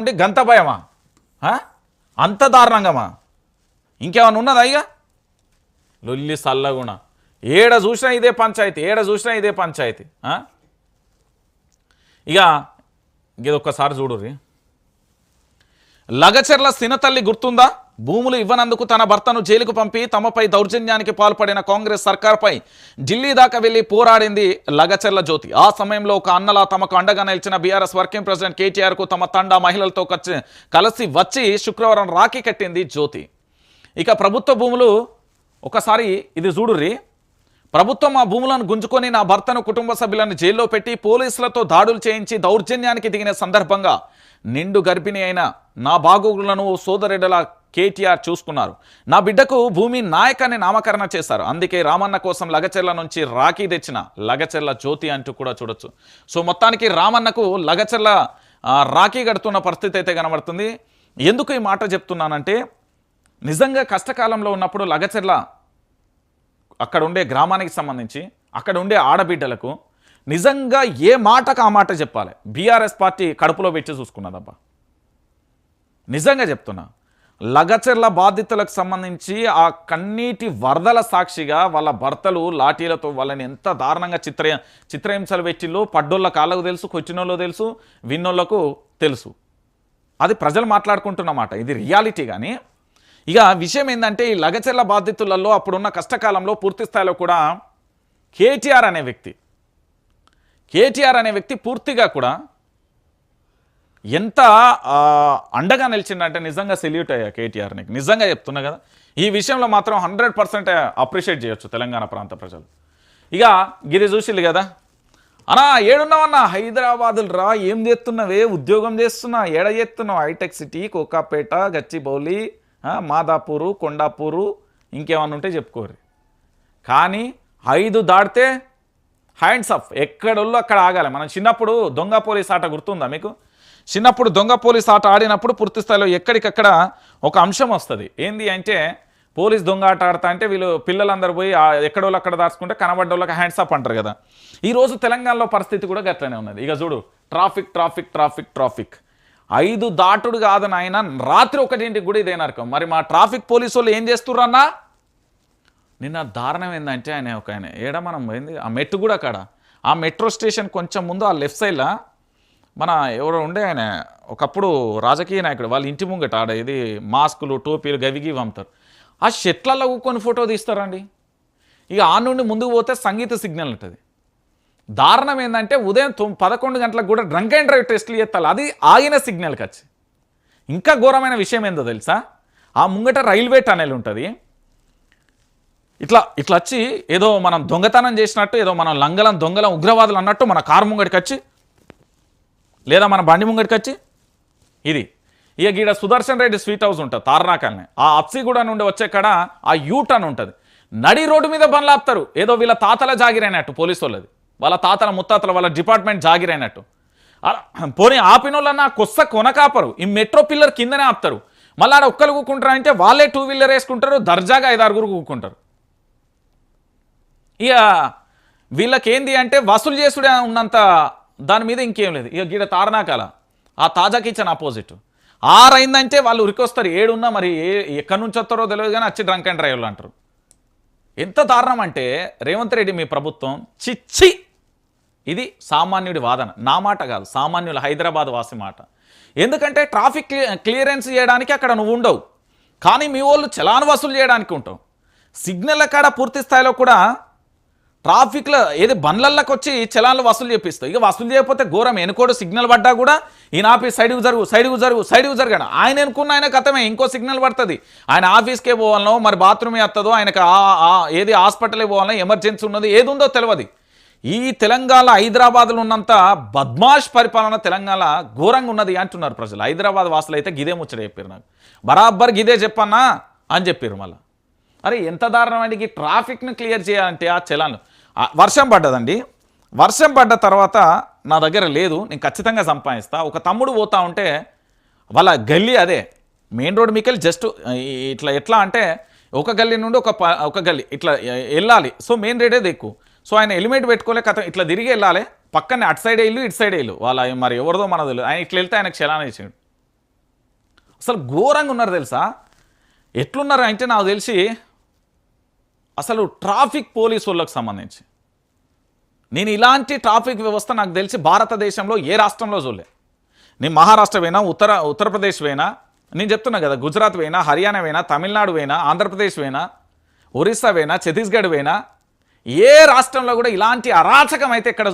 అంటే గంత భయమా ఆ? అంత దారుణంగామా? ఇంకేమైనా ఉన్నదా ఇక? లొల్లి సల్లగుణ. ఏడ చూసినా ఇదే పంచాయతీ ఏడ చూసినా ఇదే పంచాయతీ ఆ? ఇక ఇది ఒక్కసారి చూడుర్రి. లగచెర్ల సినతల్లి గుర్తుందా? భూములు ఇవ్వనందుకు తన భర్తను జైలుకు పంపి తమపై దౌర్జన్యానికి పాల్పడిన కాంగ్రెస్ సర్కార్పై ఢిల్లీ దాకా వెళ్ళి పోరాడింది లగచెర్ల జ్యోతి. ఆ సమయంలో ఒక అన్నలా తమకు అండగా నిలిచిన బీఆర్ఎస్ వర్కింగ్ ప్రెసిడెంట్ కేటీఆర్కు తమ తండా మహిళలతో కచ్చి- కలిసి వచ్చి శుక్రవారం రాఖీ కట్టింది జ్యోతి. ఇక ప్రభుత్వ భూములు ఒకసారి ఇది చూడుర్రి. ప్రభుత్వం ఆ భూములను గుంజుకొని నా భర్తను కుటుంబ సభ్యులను జైల్లో పెట్టి పోలీసులతో దాడులు చేయించి దౌర్జన్యానికి దిగిన సందర్భంగా నిండు గర్భిణి అయిన నా బాగోగులను సోదరుడిలా కేటీఆర్ చూసుకున్నారు. నా బిడ్డకు భూమి నాయక్ అని నామకరణ చేశారు. అందుకే రామన్న కోసం లగచెర్ల నుంచి రాఖీ తెచ్చిన లగచెర్ల జ్యోతి అంటూ కూడా చూడొచ్చు. సో మొత్తానికి రామన్నకు లగచెర్ల రాఖీ కడుతున్న పరిస్థితి అయితే కనబడుతుంది. ఎందుకు ఈ మాట చెప్తున్నానంటే నిజంగా కష్టకాలంలో ఉన్నప్పుడు లగచెర్ల అక్కడ ఉండే గ్రామానికి సంబంధించి అక్కడ ఉండే ఆడబిడ్డలకు నిజంగా ఏ మాటకు ఆ మాట చెప్పాలి? బీఆర్ఎస్ పార్టీ కడుపులో పెట్టి చూసుకున్నదబ్బా. నిజంగా చెప్తున్నా. లగచెర్ల బాధితులకు సంబంధించి ఆ కన్నీటి వరదల సాక్షిగా వాళ్ళ భర్తలు లాఠీలతో వాళ్ళని ఎంత దారుణంగా చిత్ర చిత్రహింసలు పెట్టిల్లో పడ్డోళ్ళ కాళ్ళకు తెలుసు కొచ్చినోళ్ళకు తెలుసు విన్నోళ్ళకు తెలుసు. అది ప్రజలు మాట్లాడుకుంటున్నమాట. ఇది రియాలిటీ కానీ ఇక విషయం ఏంటంటే ఈ లగచెర్ల బాధితులలో అప్పుడున్న కష్టకాలంలో పూర్తి స్థాయిలో కూడా కేటీఆర్ అనే వ్యక్తి కేటీఆర్ అనే వ్యక్తి పూర్తిగా కూడా ఎంత అండగా నిలిచిందంటే నిజంగా సెల్యూట్ అయ్యా కేటీఆర్ నీకు. నిజంగా చెప్తున్నా కదా. ఈ విషయంలో మాత్రం హండ్రెడ్ పర్సెంట్ అప్రిషియేట్ చేయొచ్చు తెలంగాణ ప్రాంత ప్రజలు. ఇక గిరి చూసిల్లు కదా. అన్నా ఏడున్నావన్నా? హైదరాబాదులు రా ఏం చేస్తున్నావే? ఉద్యోగం చేస్తున్నా ఏడ చేస్తున్నావు? హైటెక్ సిటీ కోకాపేట గచ్చిబౌలి మాదాపూరు కొండాపూరు ఇంకేమన్నా ఉంటే చెప్పుకోరు కానీ ఐదు దాటితే హ్యాండ్స్ అప్ ఎక్కడోళ్ళు అక్కడ ఆగాలి. మనం చిన్నప్పుడు దొంగ పోలీస్ ఆట గుర్తుందా మీకు? చిన్నప్పుడు దొంగ పోలీస్ ఆట ఆడినప్పుడు పూర్తి స్థాయిలో ఎక్కడికక్కడ ఒక అంశం వస్తుంది. ఏంది అంటే పోలీస్ దొంగ ఆట ఆడతా అంటే వీళ్ళు పిల్లలందరూ పోయి ఎక్కడోళ్ళు అక్కడ దాచుకుంటే కనబడ్డోళ్ళకి హ్యాండ్స్ అప్ అంటారు కదా. ఈరోజు తెలంగాణలో పరిస్థితి కూడా గట్లనే ఉన్నది. ఇక చూడు ట్రాఫిక్ ట్రాఫిక్ ట్రాఫిక్ ట్రాఫిక్. ఐదు దాటుడు కాదు నాయన రాత్రి ఒకటింటికి కూడా ఇదే నరకం. మరి మా ట్రాఫిక్ పోలీసు వాళ్ళు ఏం చేస్తుర్రన్నా నిన్న దారుణం ఏంటంటే ఆయన ఒక ఆయన ఏడ మనం పోయింది? ఆ మెట్టు కూడా అక్కడ ఆ మెట్రో స్టేషన్ కొంచెం ముందు ఆ లెఫ్ట్ సైడ్లో మన ఎవరో ఉండే ఆయన ఒకప్పుడు రాజకీయ నాయకుడు వాళ్ళ ఇంటి ముంగట ఆడ ఇది మాస్కులు టోపీలు గవిగి అమ్ముతారు. ఆ షెట్లలో కొన్ని ఫోటో తీస్తారండి. ఇక ఆ నుండి ముందుకు పోతే సంగీత సిగ్నల్ ఉంటుంది. దారుణం ఏంటంటే ఉదయం తొమ్ పదకొండు గంటలకు కూడా డ్రంక్ అండ్ డ్రైవ్ టెస్ట్లు చేస్తారు. అది ఆగిన సిగ్నల్కి వచ్చి ఇంకా ఘోరమైన విషయం ఏందో తెలుసా? ఆ ముంగట రైల్వే టనెల్ ఉంటుంది. ఇట్లా ఇట్లా వచ్చి ఏదో మనం దొంగతనం చేసినట్టు ఏదో మనం లంగలం దొంగలం ఉగ్రవాదులు అన్నట్టు మన కారు ముంగడికి వచ్చి లేదా మన బండి ముంగడికి వచ్చి ఇది. ఇక గీడ సుదర్శన్ రెడ్డి స్వీట్ హౌస్ ఉంటుంది తార్నాకల్ని. ఆ అప్సిగూడ నుండి వచ్చే కాడ ఆ యూటర్న్ ఉంటుంది. నడి రోడ్డు మీద బండ్లు ఏదో వీళ్ళ తాతల జాగిరైనట్టు పోలీసు వాళ్ళది వాళ్ళ తాతల ముత్తాతల వాళ్ళ డిపార్ట్మెంట్ జాగిరైనట్టు. పోనీ పోనీ ఆపినోళ్ళన్నా కొస్స కొనకాపరు. ఈ మెట్రో పిల్లర్ కిందనే ఆపుతారు. మళ్ళీ ఆడ ఒక్కరు కూకుంటారు అంటే వాళ్ళే టూ వీలర్ వేసుకుంటారు దర్జాగా ఐదారుగురు కూకుంటారు. ఇక వీళ్ళకేంది అంటే వసూలు చేసుడే ఉన్నంత దాని మీద ఇంకేం లేదు. ఇక గీడ తారనాకాల. ఆ తాజా కిచెన్ ఆపోజిట్. ఆరైందంటే వాళ్ళు ఉరికొస్తారు ఏడున్నా మరి ఏ ఎక్కడి నుంచి వస్తారో తెలియదు కానీ వచ్చి డ్రంక్ అండ్ డ్రైవర్లు అంటారు. ఎంత దారుణం అంటే రేవంత్ రెడ్డి మీ ప్రభుత్వం చిచ్చి. ఇది సామాన్యుడి వాదన. నా మాట కాదు సామాన్యుల హైదరాబాద్ వాసి మాట. ఎందుకంటే ట్రాఫిక్ క్లియరెన్స్ చేయడానికి అక్కడ నువ్వు ఉండవు. కానీ మీ వాళ్ళు చలాన్ వసూలు చేయడానికి ఉంటావు. సిగ్నల్ కాడ పూర్తి స్థాయిలో కూడా ట్రాఫిక్లో ఏది బండ్లకి వచ్చి చలాన్లు వసూలు చేపిస్తావు. ఇక వసూలు చేయకపోతే ఘోరం. ఎనుకోడు సిగ్నల్ పడ్డా కూడా ఈయన ఆఫీస్ సైడ్కు జరుగు సైడ్కు జరుగు సైడ్కు జరగను ఆయన ఎనుకున్న ఆయన కథమే. ఇంకో సిగ్నల్ పడుతుంది. ఆయన ఆఫీస్కే పోవాలనో మరి బాత్రూమే వస్తుందో ఆయనకు ఆ- ఆ- ఏది హాస్పిటల్కి పోవాలనో ఎమర్జెన్సీ ఉన్నది ఏది ఉందో తెలియదు ఈ తెలంగాణ హైదరాబాద్లో ఉన్నంత బద్మాష్ పరిపాలన తెలంగాణ ఘోరంగా ఉన్నది అంటున్నారు ప్రజలు. హైదరాబాద్ వాసులు అయితే గిదే ముచ్చట చెప్పారు నాకు. బరాబర్ గిదే చెప్పన్నా అని చెప్పారు మళ్ళీ. అరే ఎంత దారుణం అండి. ట్రాఫిక్ను క్లియర్ చేయాలంటే ఆ చలాన్లు. వర్షం పడ్డదండి. వర్షం పడ్డ తర్వాత నా దగ్గర లేదు నేను ఖచ్చితంగా సంపాదిస్తా. ఒక తమ్ముడు పోతా ఉంటే వాళ్ళ గల్లీ అదే. మెయిన్ రోడ్ మీకెళ్ళి జస్ట్ ఇట్లా ఎట్లా అంటే ఒక గల్లీ నుండి ఒక ప- ఒక గల్లీ ఇట్లా వెళ్ళాలి. సో మెయిన్ రోడే ఎక్కువ సో ఆయన హెల్మెట్ పెట్టుకోలే కథ ఇట్లా తిరిగి వెళ్ళాలి. పక్కనే అటు సైడ్ వెళ్ళు ఇటు సైడ్ వెళ్ళు వాళ్ళ మరి ఎవరిదో మనది తెలియదు ఆయన ఇట్లా వెళ్తే ఆయనకు చలాన ఇచ్చాడు అసలు ఘోరంగా ఉన్నారు తెలుసా? ఎట్లున్నారు అంటే నాకు తెలిసి అసలు ట్రాఫిక్ పోలీసు సంబంధించి. నేను ఇలాంటి ట్రాఫిక్ వ్యవస్థ నాకు తెలిసి భారతదేశంలో ఏ రాష్ట్రంలో చూడలే. నేను మహారాష్ట్ర పోయినా ఉత్తర ఉత్తరప్రదేశ్ పోయినా నేను చెప్తున్నా కదా గుజరాత్ పోయినా హర్యానా పోయినా తమిళనాడు పోయినా ఆంధ్రప్రదేశ్ పోయినా ఒరిస్సా పోయినా ఛత్తీస్గఢ్ పోయినా ఏ రాష్ట్రంలో కూడా ఇలాంటి అరాచకం అయితే ఎక్కడ